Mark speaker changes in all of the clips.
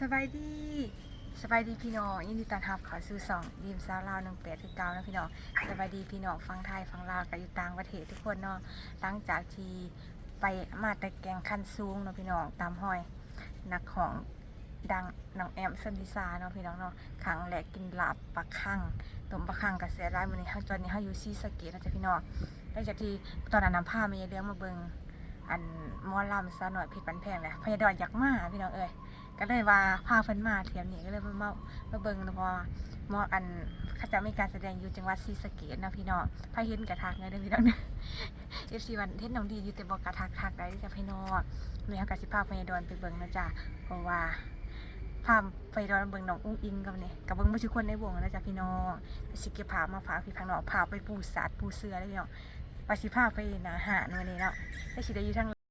Speaker 1: สบายดีสบายดีพี่น้องยินดีต้อนรับเขอซื้อสองดีมซาวลาวหนึ่งแปดคือเก้านะพี่น้องสบายดีพี่น้องฟังไทยฟังลาวกับอยู่ต่างประเทศทุกคนเนาะหลังจากที่ไปมาแต่แกงคันสูงเนาะพี่น้องตามห้อยนักของดังน้องแอมซันดิซาเนาะพี่น้องเนาะครั้งแรกกินลาบปลาคั่งต้มปลาคั่งกับเสียร้ายมือนี้เฮาตอนนี้เฮาอยู่ซีสเกตนะจ๊ะพี่น้องหลังจากที่ตอนนั้นน้ำผ้ามีเรื่องมาเบิงอันมอลำซะหน่อยผิดปันแพงเลยพยาดอนอยากมาพี่น้องเอ้ย ก็เลยว่าพาเพิ่นมาเทียมนี้ก็เลยมาเมามาเบิ่งเนะพราะว่าหมออันเขาจะมีการแสดงอยู่จังหวัดศรีสะเกษนะพี่น้องพาเห็นกระทักไงเด้อพี่น้องเด้อ FC วันเทศน้องดีอยู่แต่บ่กกระทักทักได้จ้ะพี่น้องเลยเฮาก็สิพาพยาดอนไปเบิ่งนะจ้ะเพราะว่าพาพยาดอนเบิ่งน้องอุ้งอิงกับเนี่ยกับเบิ่งบ่ทุคนในวงนะจ้ะพี่น้องสิเก็บภาพมาฝากพี่ข้างนอกพาไปปูสัตว์ปูเสือเด้พี่น้องไปสิพาไปหาอาหารวันนี้เนาะได้สิได้อยู่ทาง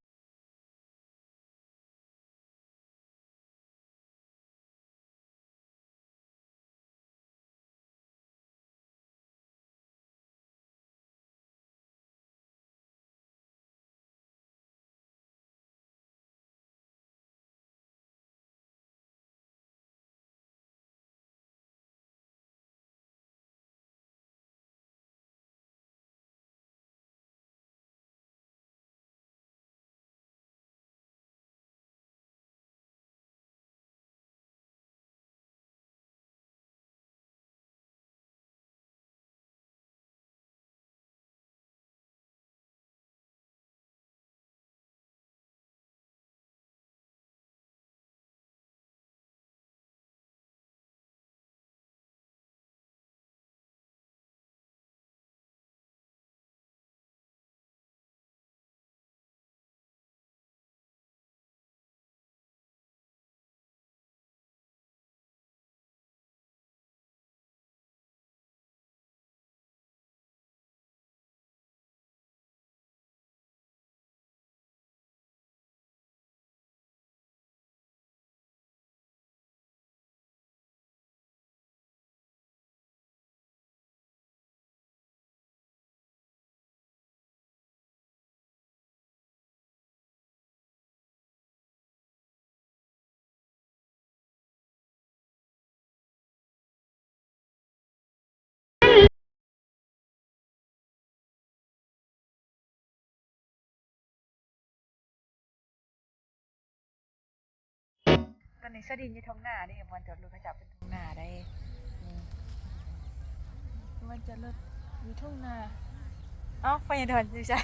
Speaker 1: ตอนนี้สดินอยู่ท้องหน้าได้วันจอดรถเขาจับเป็นท้องหน้าได้นี่วันจอดรถอยู่ท้องหน้าเอ้าไฟยังเดินอยู่ใช่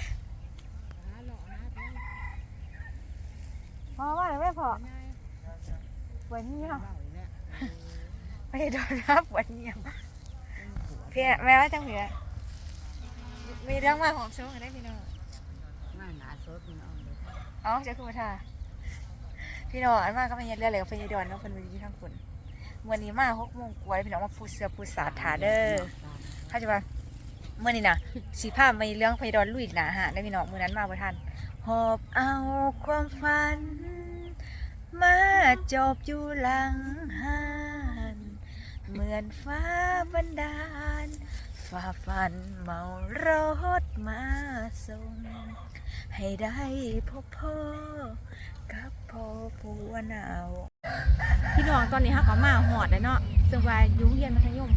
Speaker 1: พอว่าเลยไม่พอวันนี้เหรอไฟเดินครับวันนี้เพียแม่ว่าจังเพียมีเรื่องมาของช่วงได้พี่น้อง
Speaker 2: มาหนาสดพี่น้องเลย
Speaker 1: เอ้าจะคือมาท่า พี่น้องอันมาก็ไม่เห็นเรื่องเลยกับพญดอนเนาะเพิ่นอยู่ที่ทางคุณวันนี้มาหกโมงกว่าพี่น้องมาพูดเสือพูดสาถาเด้อเข้าใจปะเมื่อนี้นะสีผ้าไม่เรื่องพญดอนลุยหนาหาได้พี่น้องมื้อนั้นมาบ่ทันหอบเอาความฝัน มาจบอยู่หลังหันเหมือนฟ้าบันดาลฝ่าฟันเมารถมาส่งให้ได้พบพ่อ กับพ่อผัวหนาวพี่น้องตอนนี้ฮะก็มาหอดแล้วเนาะซึ่งว่าอยุ่งเรียนมัธยม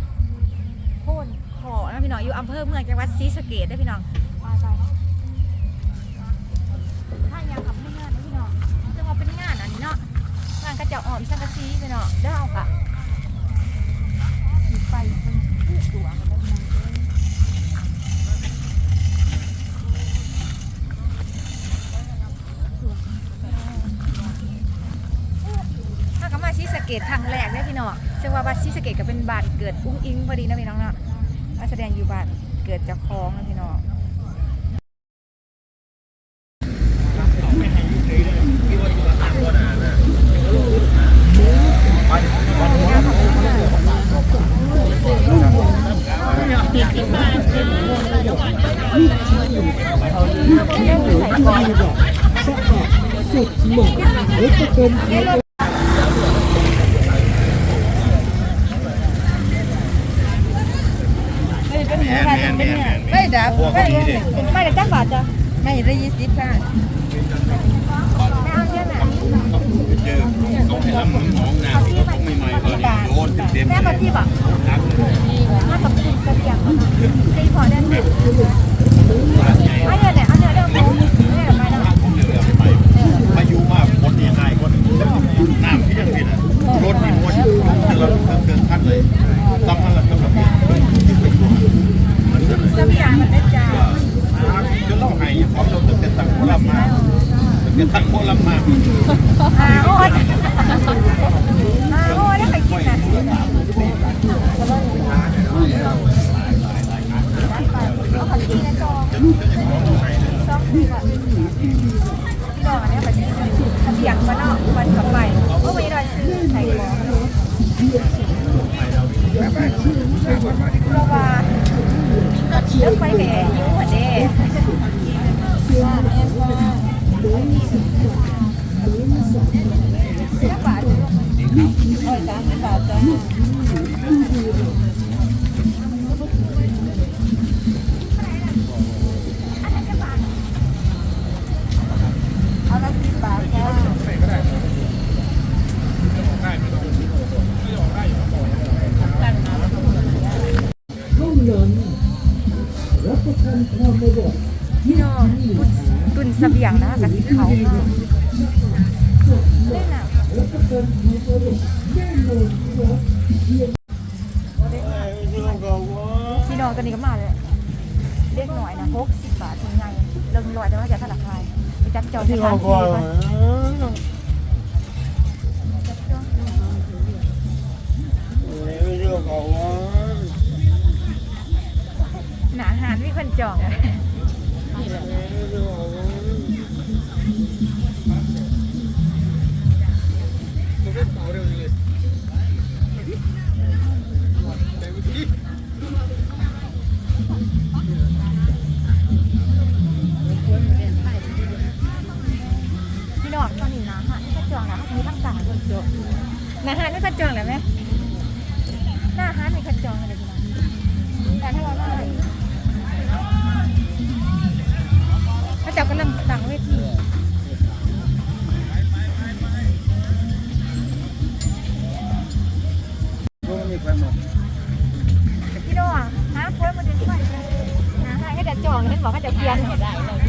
Speaker 1: โพ่นขอนะพี่น้องอยู่อำเภอเมืองจังหวัดศรีสะเกษได้อพี่น้องไปไปถ้าอยากขับไม่งานนะพี่น้องซึ่งว่าเป็นงานอันนี้เนาะงานกระเจ้าอ่อมสังกะสีพี่น้องเด้อเอาค่ะอยู่ไปเป็นผู้ตัวกันได้พี่น้องเอ้ย ถ้าก็มาชีสะเกตทางแรกเนี่ย จังหว่าบัดชีสะเกตก็เป็นบ้านเกิดอุ้งอิงพอดีนะพี่น้องเนาะมาแสดงอยู่บ้านเกิดเจากคลองนะพี่น้อง ไม่ดับไม่ไม่ได้จักบาทจ้ะไม่ได้ยี่สิบค่ะไม่เอาเยอะนะ
Speaker 3: เจอเขาให้รับน้ำหนองน้ำที่เขาไม่ใหม่ก็เนี่ยโดนเต็มๆ
Speaker 1: แม่
Speaker 3: เล
Speaker 1: ป
Speaker 3: ย
Speaker 1: ฏิบัติ
Speaker 3: นักเลย
Speaker 1: มากับกินเสบียงตีพอได้ไหม
Speaker 3: ร้านใหญ่
Speaker 1: เอาเนื้อเนี่ยเอาเนื้อเรื่องหมูเนื้อไปนะ
Speaker 3: เหลือไปพายุมากคนนี่หายคนน้ำที่ยังกินอะรถนี่มดเดือดเกินพันเลยซ้ำพันละก็แบบนี้มันก็เลย
Speaker 1: เสบียงมันได้จ้า
Speaker 3: ก็เล่าให้เขาเราตึกเป็นตังโคลำมาตึกเป็น ตังโคลำมา
Speaker 1: อาโอ้ยอาโอ้ยได้ใครกินนะเอาขันกินในซองซองคือแบบพี่น้องอันนี้แบบเสียงมันาะมันกลับไปโอ้ไม่ได้ซื้อใส่ของเพราะว่า เลิกไปแก่ยุ่หมือเด้จักบาทอยู่ลูก
Speaker 2: โอ้ยสามสิบาทจ้า
Speaker 1: Oh Tranquilo. วทีพี่โน่อะฮะเพิ่มมาดึงไปนะฮะก็จะจองเห็นบอกว่าจะเพียนเห็นได้เลย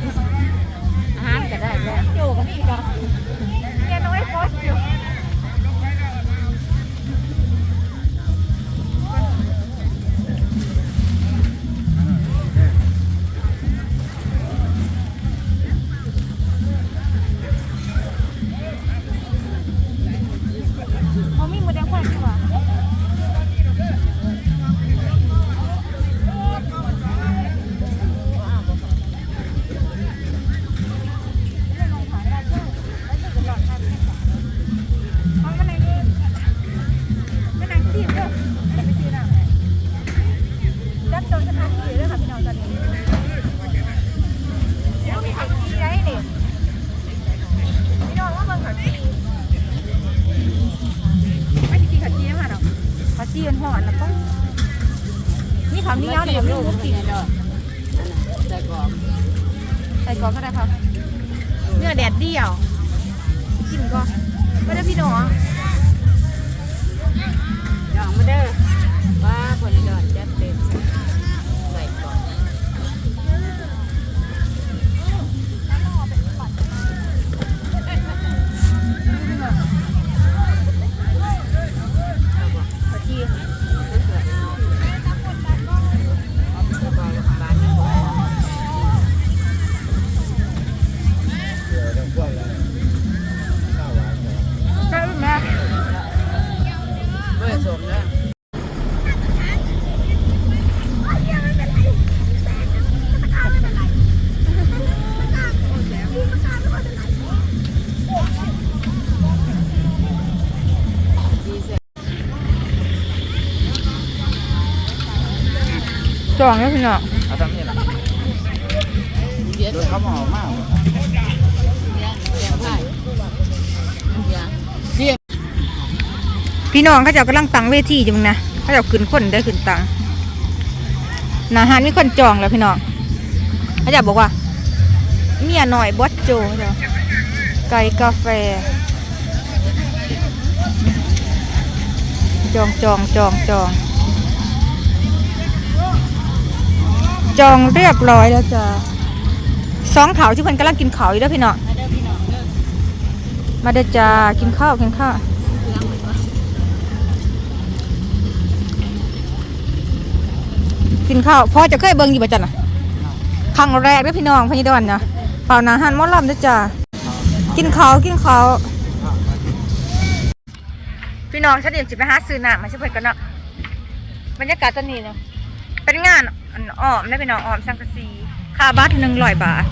Speaker 2: อ
Speaker 1: งแล้วพี่น้อง
Speaker 2: เอา
Speaker 3: ทำนี่ละรถเขาหอมาก
Speaker 1: พี่น้องเขาจะกำลังตังเวทีจังนะเขาจะขึ้นคนได้ขึ้นตังนาฮานี่คนจองแล้วพี่น้องเขาจะบอกว่า เมียหน่อยบอสโจเจ้ไก่กาแฟ จองจองจองจอง จองเรียบร้อยแล้วจ้ะสองเถาที่เพิ่นกำลังกินเขาอยู่เด้อพี่น้องมาเด้อจ้ากินข้าวกินข้าวกินข้าวพ่อจะเคยเบิ่งอยู่บ่จันน่ะครั้งแรกเด้อพี่น้องพญดอนเนาะเป่านาหันมอลำเด้อจ้ากินข้าวกินข้าวพี่น้องฉันเดี๋ยวจะไปหาซื้อน้ำมาช่วยเพื่อนกันเนาะบรรยากาศตอนนี้เนาะเป็นงาน อันอ้อมได้พี่น้องอ้อมสังกะสีค่าบัตรหนึ่งร้อยบาท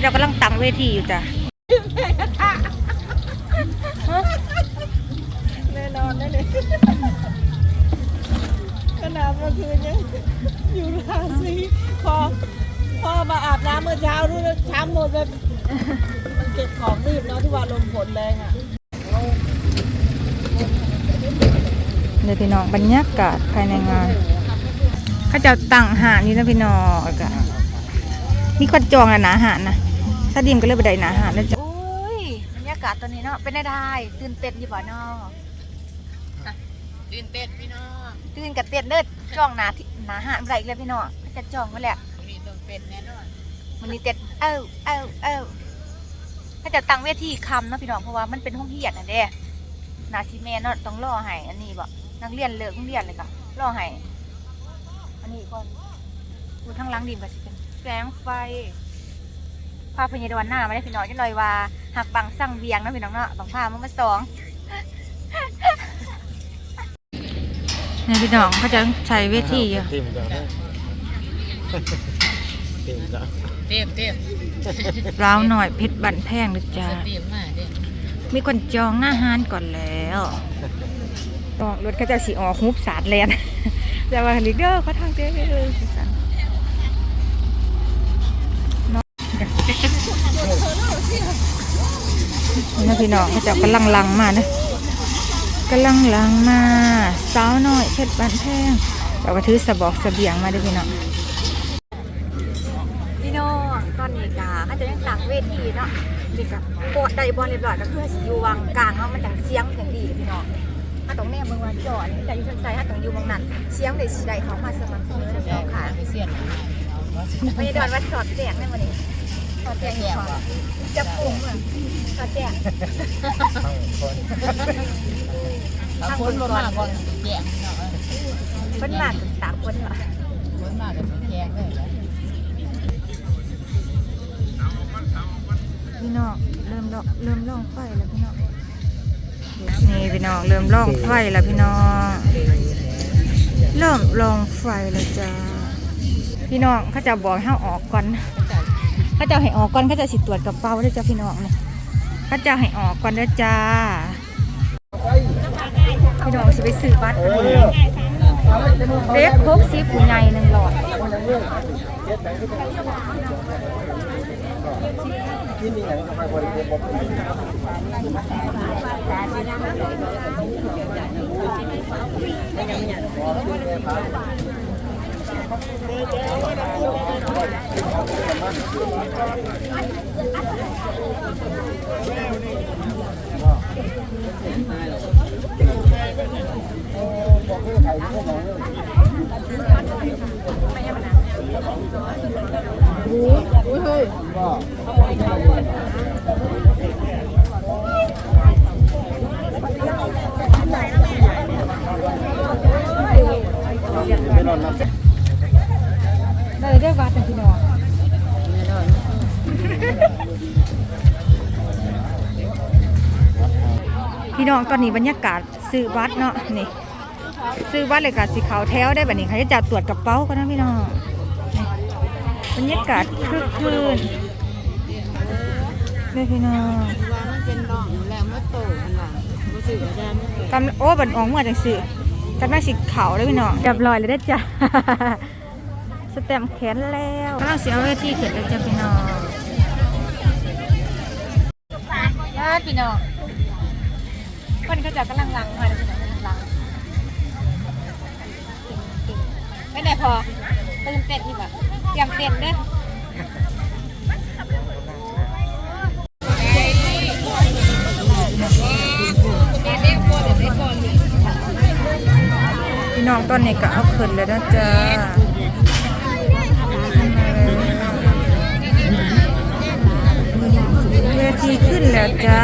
Speaker 1: เรากำลังตั้งเวทีอยู่จ้ะ
Speaker 2: แน่นอนได้เลยขนาดเมื่อคืนยังอยู่ราศีพอพอมาอาบน้ำเมื่อเช้ารู้แล้วช้ำหมดแบบมันเก็บของรีบเนาะที่ว่าลมฝนแรงอะ
Speaker 1: เดี๋ยวพี่น้องบรรยากาศภายในงาน เขาจะตั้งหาดนี่นะพี่น้องกะมีคนจองแล้วนะอาหารนะถ้าดิมก็เลยไปได้นะอาหารนะจ๊ะโอ้ยบรรยากาศตอนนี้เนาะเป็นได้ได้ ตื่นเต้นอยู่บ่เนาะ
Speaker 2: ตื่นเต้นพี่น้อง
Speaker 1: ตื่นกับเต้นเด้อจองหนาที่หนาอาหารอะไรอีกเลยพี่น้องจะจองมาแหละ
Speaker 2: นี่ต้องเป็นแน่นอน
Speaker 1: มันนี่เต็ดเอ้าเอ้าเอ้าถ้าจะตั้งเวทีคำเนาะพี่น้องเพราะว่ามันเป็นห้องเฮียนน่ะเด้นาซีเมนเนาะต้องรอให้อันนี้บ่นักเรียนเลิกโรงเรียนเลยค่ะรอให้ อันนี้ก่อนดูทั้งหลังดินก็สิเป็นแสงไฟพาพญาดวนหน้ามาได้พี่น้องจังหน่อยว่าหักบังสั่งเวียงเนาะพี่น้องเนาะต้องพามันมาสองนี่พี่น้องเขาจะใช้เวทีอยู่
Speaker 3: เต็มจ้ะเต็มจ้ะ
Speaker 2: เต็มเต็ม
Speaker 1: ราวหน่อยเพชรบันแพงเลยจ้า
Speaker 2: เต็มมากเต็ม
Speaker 1: มีคนจองหน้าฮานก่อนแล้วก็รถเขาจะสีออกฮุบสาดแลน แต่ว่าลิเดอร์เขาทางเด้เลยสั่งเนาะนี่พี่น้องเขาจะกำลังลังมานะกำลังลังมาสาวน้อยเพชรบันแพงเราก็ถือสะบอกเสบียงมาด้วยพี่น้องพี่น้องตอนนี้กาเขาจะยังต่างเวทีเนาะนี่ก็โปะได้บอลเรียบร้อยก็คือสิอยู่วางกลางเนาะมันจังเสียงจังดีเลยพี่น้อง ถ้าตรงแม่เมืองว่าจอดนี่แต่อยู่ทางซ้ายถ้าตรงอยู่เมืองนั้นเสียงได้สิได้เขามาสม่ำเสมอทั้งสองขา
Speaker 2: ไม่เสียน
Speaker 1: ไม่ได้ดอนว่าสอดแจกในวันนี้สอดแจกอยู่ก่อนจะปรุงเหรอสอดแจก
Speaker 2: ถ้าคนมาบอลแจกเนาะ
Speaker 1: เพิ่นมาถึงตากคนเหรอ
Speaker 2: คนมาก็สิแจกเลย
Speaker 1: พี่น้องเริ่มเริ่มล่องไฟแล้วพี่น้อง นี่พี่น้องเริ่มล่องไฟแล้วพี่น้องเริ่มลองไฟแล้วจ้าพี่น้องเขาจะบอกให้ออกก่อนเขาจะให้ออกก่อนเขาจะสิตรวจกระเป๋าด้วยจ้าพี่น้องเนี่ยเขาจะให้ออกก่อนด้วยจ้าพี่น้องสิไปซื้อบัตรเล็กพกซิปผู้ใหญ่หนึ่งหลอด เลย ได้วัดนะพี่น้องพี่น้องตอนนี้บรรยากาศซื้อวัดเนาะนี่ซื้อวัดเลยกับสีขาวแถวได้แบบนี้เขาจะจัดตรวจกระเป๋ากันนะพี่น้อง บรรยากาศคึกคืนเลยพี่น้อง
Speaker 2: ว่ามันเป็นร่องแล้วมันโตมันหลังรู้สึกว่าจะมันโต
Speaker 1: กำโอ้บันออกมาจังสิกำลังสีขาวเลยพี่น้องเรียบร้อยเลยได้อจ้ะสแตมป์แขนแล้วกำลังเสียเวทีเสร็จแล้วจ้ะพี่น้องอ่าพี่น้องคนเขาจะกำลังลังมาเลยพี่น้องกำลังลังไม่ได้พอ ตื่นเต้นที่แบบเตรียมเต้นด้วย
Speaker 4: พี่น้องตอนนี้ก็เอาขึ้นเลยนะจ๊ะเวทีขึ้นแล้วจ้า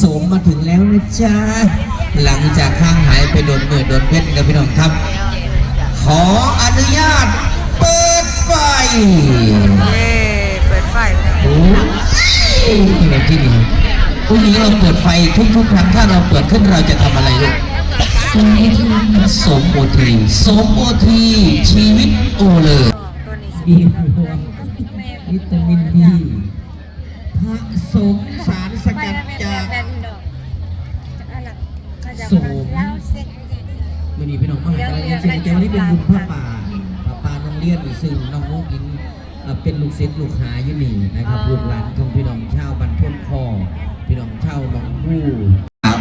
Speaker 4: สมมา
Speaker 5: ถึง
Speaker 6: แล้วนะจ๊ะ หลังจากข้างหายไปโดนเมื่อโดนเว้นกับพี่น้องครับ ขออนุญาตเปิดไฟ
Speaker 4: เย้เปิดไฟ
Speaker 6: โอ้ยแบบที่นี่พรุ่งนี้เราเปิดไฟทุกทุกครั้งถ้าเราเปิดขึ้นเราจะทำอะไรลูกสมโอทีสมโอทีชีวิตโอเลยบีวิตามินบีผสมสารสกัด สมวันนี้พี่น้องมหาลัยเรียนเศรษฐกิจวันนี้เป็นบุญพระป่าพระป่าน้องเลี้ยนซึ่งน้องน้อินเป็นลูกศิษย์ลูกหาอยู่นี่นะครับลูกหลานของพี่น้องเช่าบรรทุนคอพี่น้องเช่าน้องผู้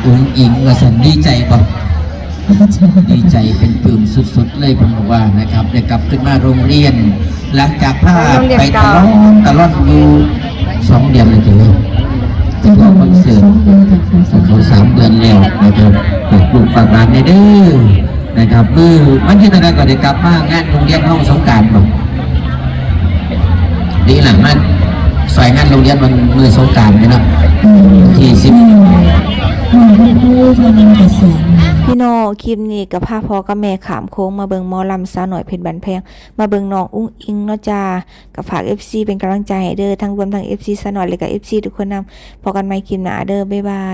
Speaker 6: อุ้งอิงวสันดีใจบ่ดีใจเป็นปื้มสุดๆเลยผมอกว่านะครับได้กลับขึ้นมาโรงเรียน หลังจากพาไปตลอดตลอดอยู่สองเดือนเลยเดีย จะบอคอนเสิร์ตของเขาสามเดือนแล้วนะครับฝากลูกฝากหลานในเด้อนะครับมือมันที่ตอนนั้นก็ได้กลับมางานโรงเรียนห้องสงการบ่ดีหลังมัน สายงานโรงเรียนมันมือสงการนี่นะที่สิบ
Speaker 1: พี่น้องคลิปนี้กับภาพพอกับแม่ขามโค้งมาเบิงมอลำสาวหน่อยเพชรบันแพง มาเบิงน้องอุ้งอิงเนาะจ้ากับฝาก FC เป็นกำลังใจให้เด้อทั้งรวมทั้ง FC สาวหน่อยเลยกับ FC ทุกคนนำพอกันไม่คลิปหน้าเด้อบ๊ายบาย